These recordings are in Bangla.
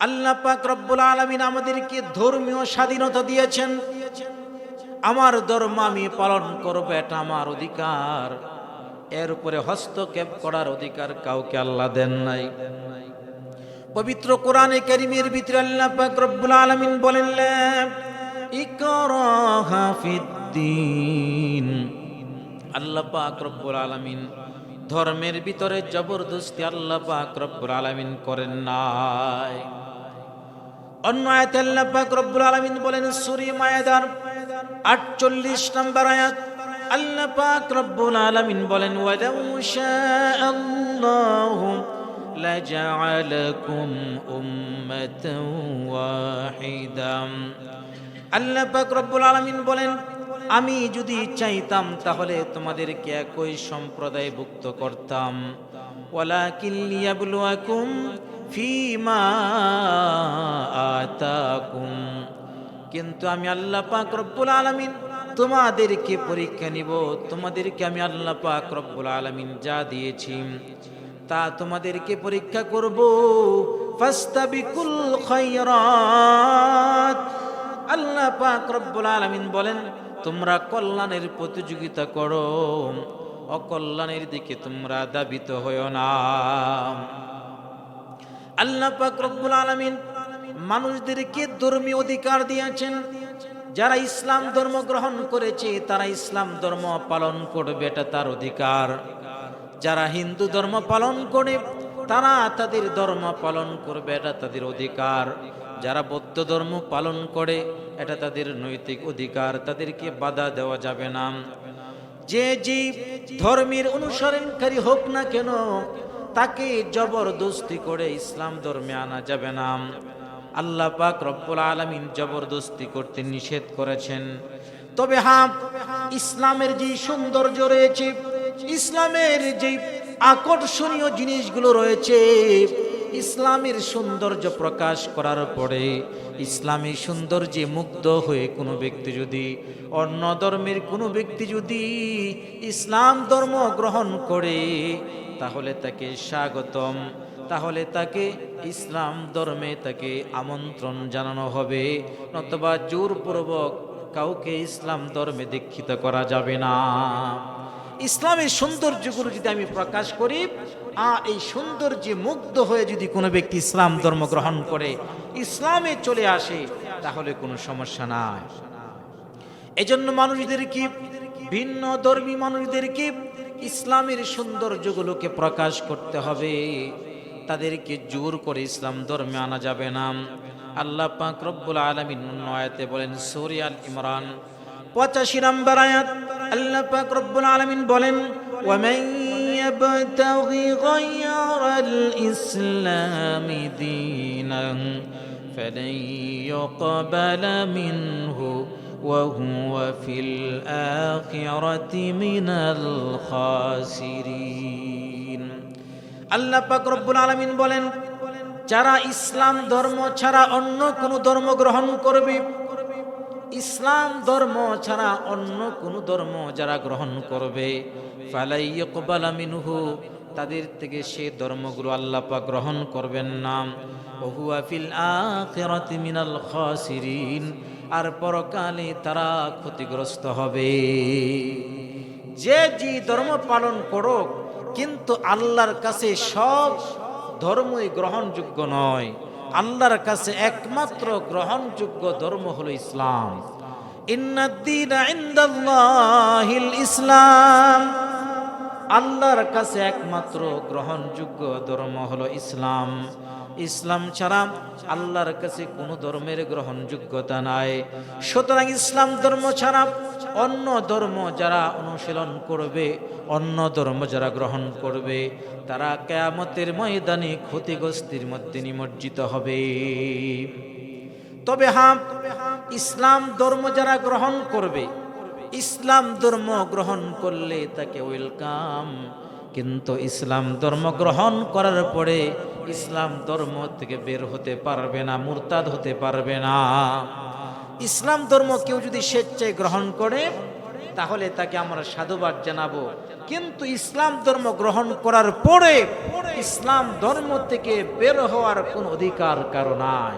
আল্লাহ পাক রব্বুল আলমিন আমাদেরকে ধর্মীয় স্বাধীনতা দিয়েছেন। আমার ধর্ম আমি পালন করব, এটা আমার অধিকার। এর উপরে হস্তক্ষেপ করার অধিকার কাউকে আল্লাহ দেন নাই। পবিত্র কোরআনে কারিমের ভিতরে আল্লাহ পাক রব্বুল আলামিন বলেন ইকরাহা ফিদ্দিন আল্লাহ পাক রব্বুল আলামিন ধর্মের ভিতরে জবরদস্তি আল্লাহ পাক রব্বুল আলামিন করেন নাই। অন্য আয়াতে আল্লাহ পাক রব্বুল আলামিন বলেন, সূরা মায়েদার 48 নম্বর আয়াত, আল্লাহ পাক রব্বুল আলামিন বলেন, ওয়ালাউ শাআল্লাহু লাজআলাকুম উম্মাতান ওয়াহিদাম আল্লাহ পাক রব্বুল আলামিন বলেন আমি যদি চাইতাম তাহলে তোমাদেরকে একই করতাম। লিয়াবলুয়াকুম ফিমা আতাকুম। কিন্তু আমি আল্লাহ পাক রব্বুল আলামিন তোমাদেরকে পরীক্ষা নিব, তোমাদেরকে আমি আল্লাহ পাক রব্বুল আলামিন যা দিয়েছি, তা তোমাদেরকে পরীক্ষা করব। ফাস্তাবিকুল খায়রাত। আল্লাহ পাক রব্বুল আলামিন বলেন তোমরা কল্যাণের প্রতিযোগিতা করো, অকল্যাণের দিকে তোমরা দাবিত হইও না। আল্লাহ পাক রব্বুল আলামিন মানুষদেরকে ধর্মীয় অধিকার দিয়েছেন। যারা ইসলাম ধর্ম গ্রহণ করেছে, তারা ইসলাম ধর্ম পালন করবে, এটা তার অধিকার। যারা হিন্দু ধর্ম পালন করে, তারা তাদের ধর্ম পালন করবে, এটা তাদের অধিকার। যারা বৌদ্ধ ধর্ম পালন করে এটা তাদের নৈতিক অধিকার, তাদেরকে বাধা দেওয়া যাবে না। যে যে ধর্মের অনুসরণকারী হোক না কেন, তাকে জবরদস্তি করে ইসলাম ধর্মে আনা যাবে না। আল্লাহ পাক রব্বুল আলমিন জবরদস্তি করতে নিষেধ করেছেন। তবে হ্যাঁ ইসলামের যে সৌন্দর্য রয়েছে, ইসলামের যে আকর্ষণীয় জিনিসগুলো রয়েছে ইসলামের সৌন্দর্য প্রকাশ করার পরে ইসলামী সৌন্দর্যে মুগ্ধ হয়ে কোনো ব্যক্তি যদি অন্য ধর্মের কোনো ব্যক্তি যদি ইসলাম ধর্ম গ্রহণ করে, তাহলে তাকে স্বাগতম। তাহলে তাকে ইসলাম ধর্মে তাকে আমন্ত্রণ জানানো হবে। নতবা জোরপূর্বক কাউকে ইসলাম ধর্মে দীক্ষিত করা যাবে না। ইসলামের সৌন্দর্যগুলো যদি আমি প্রকাশ করি আর এই সৌন্দর্যে মুগ্ধ হয়ে যদি কোনো ব্যক্তি ইসলাম ধর্ম গ্রহণ করে, ইসলামে চলে আসে, তাহলে কোনো সমস্যা নাই। এজন্য মানুষদেরকে, ভিন্ন ধর্মী মানুষদেরকে ইসলামের সৌন্দর্যগুলোকে প্রকাশ করতে হবে। তাদেরকে জোর করে ইসলাম ধর্মে আনা যাবে না। আল্লাহ পাক রব্বুল আলমিন নয়াতে বলেন সোরিয়াল ইমরান, পঁচাশি নম্বর আয়াত, আল্লাহ পাক রব্বুল আলমিন বলেন ওয়ামাই يبتغي غير الإسلام دينا فلن يقبل منه وهو في الآخرة من الخاسرين আল্লাহ পাক রব্বুল আলামিন বলেন যারা ইসলাম ধর্ম ছাড়া অন্য কোনো ধর্ম গ্রহণ করবে ইসলাম ধর্ম ছাড়া অন্য কোন ধর্ম যারা গ্রহণ করবে তাদের থেকে সে ধর্মগুলো আল্লাহ পাক গ্রহণ করবেন না। আর পরকালে তারা ক্ষতিগ্রস্ত হবে। যে যে ধর্ম পালন করুক, কিন্তু আল্লাহর কাছে সব ধর্মই গ্রহণযোগ্য নয়। আল্লাহর কাছে একমাত্র গ্রহণযোগ্য ধর্ম হলো ইসলাম। ইসলাম। আল্লাহর কাছে একমাত্র গ্রহণযোগ্য ধর্ম হলো ইসলাম। ইসলাম ছাড়া আল্লাহর কাছে কোনো ধর্মের গ্রহণযোগ্যতা নাই। সুতরাং ইসলাম ধর্ম ছাড়া অন্য ধর্ম যারা অনুশীলন করবে, অন্য ধর্ম যারা গ্রহণ করবে, তারা কেয়ামতের ময়দানে ক্ষতিগ্রস্তির মধ্যে নিমজ্জিত হবে। তবে হ্যাঁ ইসলাম ধর্ম যারা গ্রহণ করবে, ইসলাম ধর্ম গ্রহণ করলে তাকে ওয়েলকাম। কিন্তু ইসলাম ধর্ম গ্রহণ করার পরে ইসলাম ধর্ম থেকে বের হতে পারবে না, মুরতাদ হতে পারবে না। ইসলাম ধর্ম কেউ যদি স্বেচ্ছায় গ্রহণ করে, তাহলে তাকে আমরা সাধুবাদ জানাব। কিন্তু ইসলাম ধর্ম গ্রহণ করার পরে ইসলাম ধর্ম থেকে বের হওয়ার কোন অধিকার কারও নাই।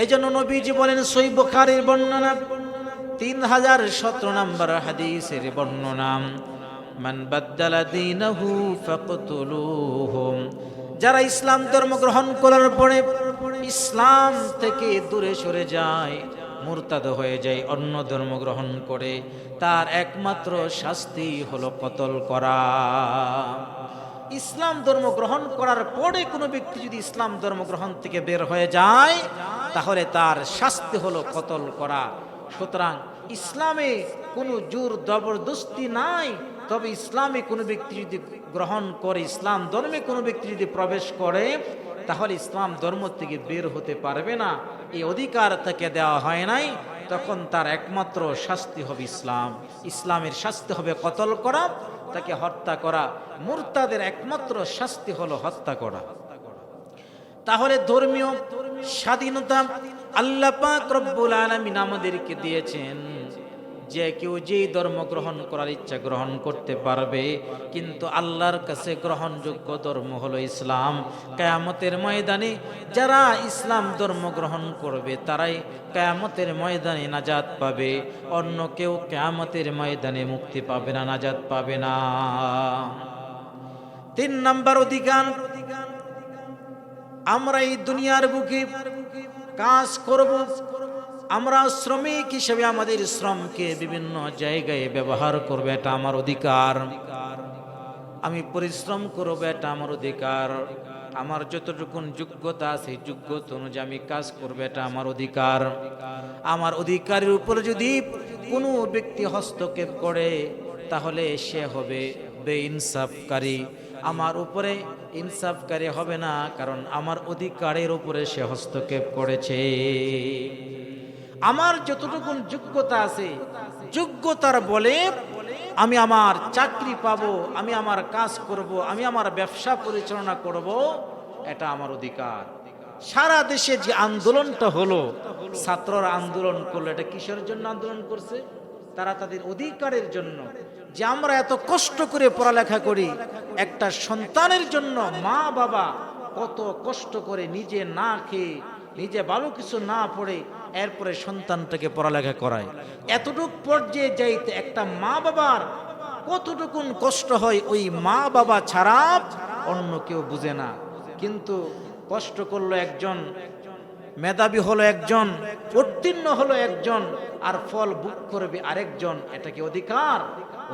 এই জন্য নবীজি বলেন, সই বুখারীর বর্ণনা, তিন হাজার সতেরো নম্বর হাদিসের বর্ণনা, মান ফাকতুলুহুম যারা ইসলাম ধর্ম গ্রহণ করার পরে ইসলাম থেকে দূরে সরে যায়, মুরতাদ হয়ে যায়, অন্য ধর্ম গ্রহণ করে, তার একমাত্র শাস্তি হলো কতল করা। ইসলাম ধর্ম গ্রহণ করার পরে কোনো ব্যক্তি যদি ইসলাম ধর্ম গ্রহণ থেকে বের হয়ে যায়, তাহলে তার শাস্তি হলো কতল করা। সুতরাং ইসলামে কোনো জোর জবরদস্তি নাই তবে ইসলামে কোনো ব্যক্তি যদি গ্রহণ করে, ইসলাম ধর্মে কোনো ব্যক্তি যদি প্রবেশ করে, তাহলে ইসলাম ধর্ম থেকে বের হতে পারবে না। এই অধিকার তাকে দেওয়া হয় নাই। তখন তার একমাত্র শাস্তি হবে ইসলাম। ইসলামের শাস্তি হবে কতল করা, তাকে হত্যা করা। মুরতাদের একমাত্র শাস্তি হলো হত্যা করা। তাহলে ধর্মীয় স্বাধীনতা আল্লাহ পাক রব্বুল আলামিন আমাদেরকে দিয়েছেন। যে কেউ যেই ধর্ম গ্রহণ করার ইচ্ছা গ্রহণ করতে পারবে, কিন্তু আল্লাহর কাছে গ্রহণযোগ্য ধর্ম হলো ইসলাম। কেয়ামতের ময়দানে যারা ইসলাম ধর্ম গ্রহণ করবে, তারাই কেয়ামতের ময়দানে নাজাত পাবে। অন্য কেউ কেয়ামতের ময়দানে মুক্তি পাবে না, নাজাত পাবে না। তিন নাম্বার অধিকার, আমরা এই দুনিয়ার বুকে কাজ করব আমরা শ্রমিক হিসেবে আমাদের শ্রমকে বিভিন্ন জায়গায় ব্যবহার করবে, এটা আমার অধিকার। আমি পরিশ্রম করব, এটা আমার অধিকার। আমার যতটুকুন যোগ্যতা আছে যোগ্যতা অনুযায়ী আমি কাজ করব, এটা আমার অধিকার। আমার অধিকারের উপর যদি কোনো ব্যক্তি হস্তক্ষেপ করে, তাহলে সে হবে বেইনসাফকারী। আমার উপরে ইনসাফকারী হবে না, কারণ আমার অধিকারের উপরে সে হস্তক্ষেপ করেছে। আমার যতটুকুন যোগ্যতা আছে, যোগ্যতার বলে আমি আমার চাকরি পাবো, আমি আমার কাজ করব, আমি আমার ব্যবসা পরিচালনা করব, এটা আমার অধিকার। সারা দেশে যে আন্দোলনটা হলো, ছাত্ররা আন্দোলন করল, এটা কিসের জন্য আন্দোলন করছে? তারা তাদের অধিকারের জন্য। যে আমরা এত কষ্ট করে পড়ালেখা করি, একটা সন্তানের জন্য মা বাবা কত কষ্ট করে নিজে না খেয়ে, নিজে ভালো কিছু না পড়ে এরপরে সন্তানটাকে পড়ালেখা করায়। এতটুক পর্যায়ে যাইতে একটা মা বাবার কতটুকুন কষ্ট হয়, ওই মা বাবা ছাড়া অন্য কেউ বুঝে না। কিন্তু কষ্ট করল একজন, মেধাবী হলো একজন, উত্তীর্ণ হলো একজন, আর ফল বুক করবে আরেকজন, এটা কি অধিকার?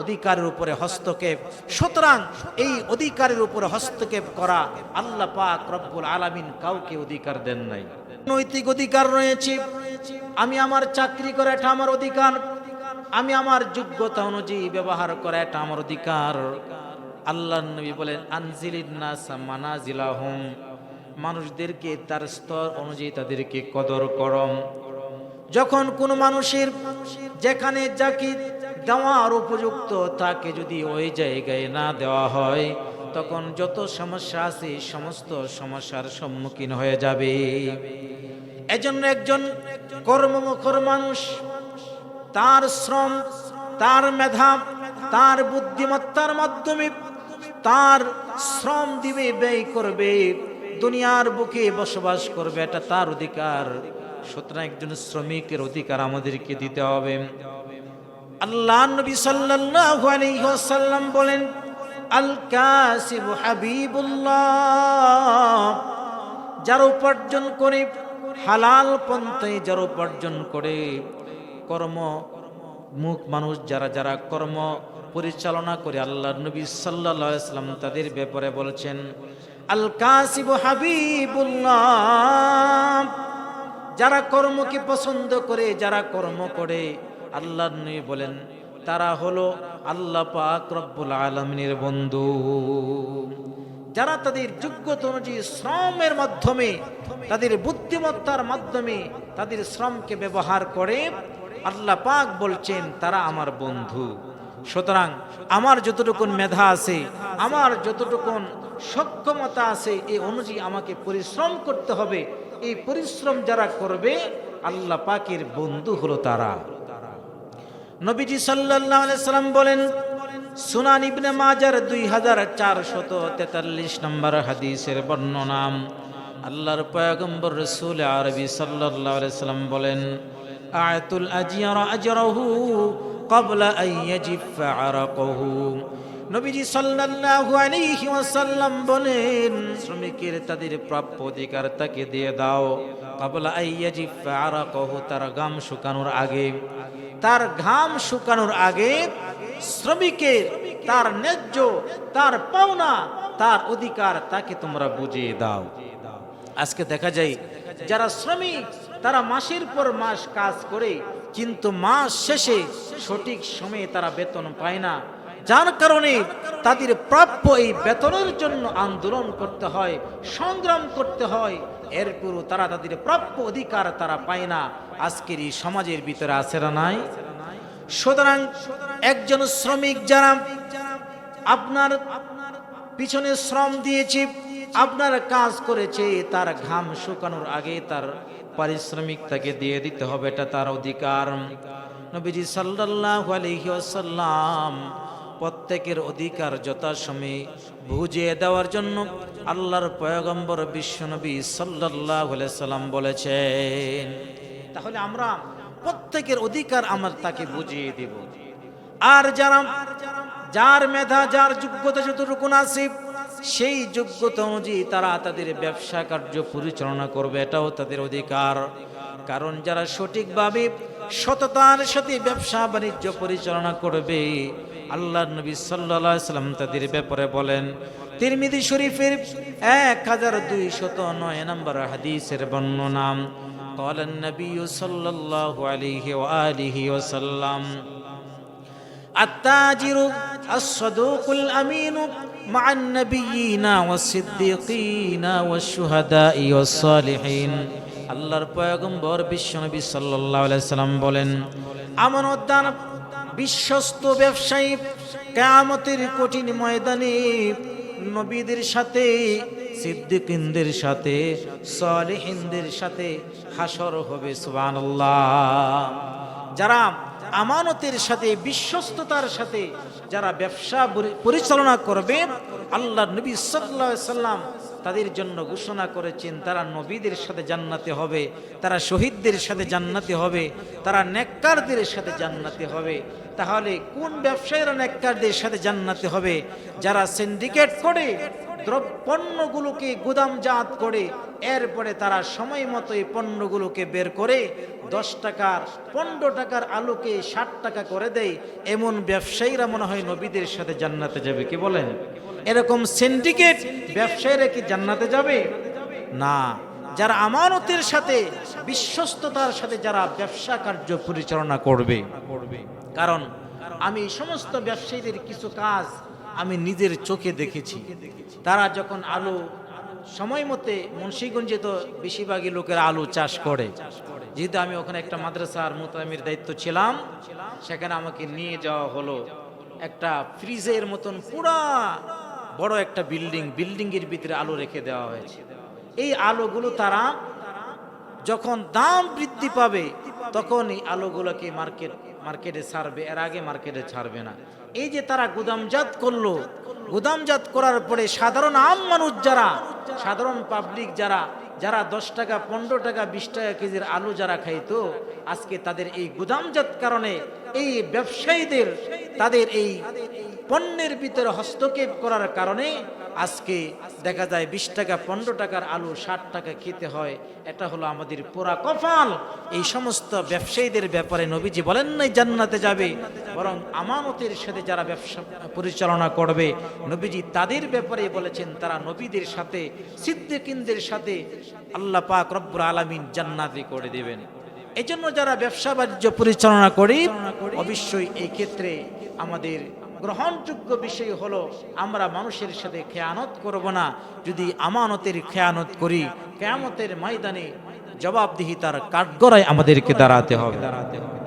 অধিকারের উপরে হস্তক্ষেপ। সুতরাং এই অধিকারের উপরে হস্তক্ষেপ করা আল্লাহ পাক রব্বুল আলামিন কাউকে অধিকার দেন নাই। নৈতিক অধিকার রয়েছে। আমি আমার চাকরি করা এটা আমার অধিকার। আমি আমার যোগ্যতা অনুযায়ী ব্যবহার করা এটা আমার অধিকার। আল্লাহ নবী বলেন মানাজিলাহুম। মানুষদেরকে তার স্তর অনুযায়ী তাদেরকে কদর করম যখন কোনো মানুষের যেখানে যাকে দেওয়ার উপযুক্ত তাকে যদি ওই জায়গায় না দেওয়া হয় তখন যত সমস্যা আছে, সমস্ত সমস্যার সম্মুখীন হয়ে যাবে। এজন্য একজন কর্মমুখর মানুষ, তার শ্রম, তার মেধা, তার বুদ্ধিমত্তার মাধ্যমে তার শ্রম দিবে, ব্যয় করবে, দুনিয়ার বুকে বসবাস করবে, এটা তার অধিকার। সুতরাং একজন শ্রমিকের অধিকার আমাদেরকে দিতে হবে। আল্লাহ নবী সাল্লাল্লাহু আলাইহি ওয়াসাল্লাম বলেন আল কাসিব হাবিবুল্লাহ, যারা উপার্জন করে, হালাল পন্থায় যারা উপার্জন করে, কর্ম, মুখ মানুষ যারা যারা কর্ম পরিচালনা করে আল্লাহ নবী সাল্লাম তাদের ব্যাপারে বলছেন আল কাসিব হাবিবুল্লাহ, যারা কর্মকে পছন্দ করে, যারা কর্ম করে আল্লাহ নবী বলেন তারা হলো আল্লাহ পাক রব্বুল আলমিনের বন্ধু। যারা তাদের যোগ্যতা অনুযায়ী শ্রমের মাধ্যমে, তাদের বুদ্ধিমত্তার মাধ্যমে তাদের শ্রমকে ব্যবহার করে, আল্লাহ পাক বলছেন, তারা আমার বন্ধু। সুতরাং আমার যতটুকুন মেধা আছে, আমার যতটুকুন সক্ষমতা আছে এই অনুযায়ী আমাকে পরিশ্রম করতে হবে। এই পরিশ্রম যারা করবে, আল্লাহ পাকের বন্ধু হলো তারা। নবীজি সাল্লাম বলেন, সুনান ইবনে মাজার দুই হাজার চারশত তেতাল্লিশ নম্বর হাদিসের বর্ণনা। আল্লাহর পয়গম্বর রসুল আরবি আলাইহি সাল্লাম বলেন আয়াতুল আজিয়ার আজরাহু ক্বাবলা আন ইয়াজিফা আরাকুহু। নবীজি সাল্লাল্লাহু আলাইহি ওয়াসাল্লাম বলেন, শ্রমিকের তাদের প্রাপ্য অধিকার তাকে দিয়ে দাও। ক্বাবলা আন ইয়াজিফা আরাকুহু, তার গাম শুকানোর আগে। তার ঘাম শুকানোর আগে শ্রমিকের তার ন্যায্য, তার পাওনা, তার অধিকার তাকে তোমরা বুঝিয়ে দাও। আজকে দেখা যায়, যারা শ্রমিক, তারা মাসের পর মাস কাজ করে, কিন্তু মাস শেষে সঠিক সময়ে তারা বেতন পায় না। যার কারণে তাদের প্রাপ্য এই বেতনের জন্য আন্দোলন করতে হয়, সংগ্রাম করতে হয় এরপরও তারা তাদের প্রাপ্য অধিকার তারা পায় না। আজকের এই সমাজের ভিতরে আছে না নাই? সুতরাং একজন শ্রমিক যারা আপনার পিছনে শ্রম দিয়েছে, আপনার কাজ করেছে, তার ঘাম শুকানোর আগে তার পারিশ্রমিক তাকে দিয়ে দিতে হবে, এটা তার অধিকার। নবীজি সাল্লাল্লাহু আলাইহি ওয়াসাল্লাম প্রত্যেকের অধিকার যথাসময়ে বুঝিয়ে দেওয়ার জন্য আল্লাহর পয়গম্বর বিশ্বনবী আলাইহি সাল্লাম বলেছেন, তাহলে আমরা প্রত্যেকের অধিকার আমরা তাকে বুঝিয়ে দেব। আর যারা, যার মেধা, যার যোগ্যতা যতটুকু আছে সেই যোগ্যতা অনুযায়ী তারা তাদের ব্যবসা কার্য পরিচালনা করবে, এটাও তাদের অধিকার। কারণ যারা সঠিকভাবে সততার সাথে ব্যবসা বাণিজ্য পরিচালনা করবে আল্লাহ নবী সাল্লাহ সাল্লাম তাদের ব্যাপারে বলেন তিরমিদি শরীফের এক হাজার দুই শত নয় নম্বর হাদিসের বর্ণনা قال النبي صلى الله عليه وآله وسلم التاجر الصدوق الأمين مع النبيين والصديقين والشهداء والصالحين আল্লাহর পয়গম্বর বিশ্বনবী সাল্লাল্লাহু আলাইহি সাল্লাম বলেন আমানতদার বিশ্বস্ত ব্যবসায়ী কিয়ামতের কঠিন ময়দানে নবীদের সাথে, সিদ্দিকিনদের সাথে, সালেহিনদের সাথে হাসর হবে, সুবহানাল্লাহ। যারা আমানতের সাথে, বিশ্বস্ততার সাথে, যারা ব্যবসা পরিচালনা করবে আল্লাহ নবী সাল্লাহ সাল্লাম তাদের জন্য ঘোষণা করেছেন, তারা নবীদের সাথে জান্নাতে হবে, তারা শহীদদের সাথে জান্নাতে হবে, তারা নেককারদের সাথে জান্নাতে হবে। তাহলে কোন ব্যবসায়ীরা নেককারদের সাথে জান্নাতে হবে? যারা সিন্ডিকেট করে পণ্যগুলোকে গুদামজাত করে, এরপরে তারা সময় মতো এই পণ্যগুলোকে বের করে, দশ টাকার, পনেরো টাকার আলুকে ষাট টাকা করে দেয়, এমন ব্যবসায়ীরা মনে হয় নবীদের সাথে জান্নাতে যাবে, কি বলেন? এরকম সিন্ডিকেট ব্যবসায়ীরা কি জান্নাতে যাবে? না। যারা আমানতের সাথে, বিশ্বস্ততার সাথে যারা ব্যবসা কার্য পরিচালনা করবে। কারণ আমি সমস্ত ব্যবসায়ীদের কিছু কাজ আমি নিজের চোখে দেখেছি। তারা যখন আলু, সময় মতে মুন্সীগঞ্জে তো বেশিরভাগই লোকের আলু চাষ করে। যেহেতু আমি ওখানে একটা মাদ্রাসার মোতামির দায়িত্ব ছিলাম, সেখানে আমাকে নিয়ে যাওয়া হলো। একটা ফ্রিজের মতন পুরা বড় একটা বিল্ডিং বিল্ডিং এর ভিতরে আলো রেখে দেওয়া হয়েছে। এই আলোগুলো তারা যখন দাম বৃদ্ধি পাবে, তখন এই আলোগুলোকে মার্কেট, মার্কেটে ছাড়বে, এর আগে মার্কেটে ছাড়বে না। এই যে তারা গুদামজাত করল, গুদামজাত করার পরে সাধারণ আম মানুষ যারা, সাধারণ পাবলিক যারা যারা দশ টাকা, পনেরো টাকা, বিশ টাকা কেজির আলু যারা খাইতো, আজকে তাদের এই গুদামজাত কারণে এই ব্যবসায়ীদের, তাদের এই পণ্যের ভিতরে হস্তক্ষেপ করার কারণে আজকে দেখা যায় বিশ টাকা, পনেরো টাকার আলু, ষাট টাকা খেতে হয়। এটা হলো আমাদের পোড়া কপাল। এই সমস্ত ব্যবসায়ীদের ব্যাপারে নবীজি বলেন নাই, জান্নাতে যাবে। বরং আমানতের সাথে যারা ব্যবসা পরিচালনা করবে, নবীজি তাদের ব্যাপারে বলেছেন, তারা নবীদের সাথে, সিদ্দিকিনদের সাথে আল্লাহ পাক রব্বুর আলামিন জান্নাতি করে দেবেন। এই জন্য যারা ব্যবসা বাণিজ্য পরিচালনা করি, অবশ্যই এই ক্ষেত্রে আমাদের গ্রহণযোগ্য বিষয় হলো, আমরা মানুষের সাথে খেয়ানত করব না। যদি আমানতের খেয়ানত করি, কেয়ামতের ময়দানে জবাবদিহি তার কাঠগড়ায় আমাদেরকে দাঁড়াতে হবে দাঁড়াতে হবে।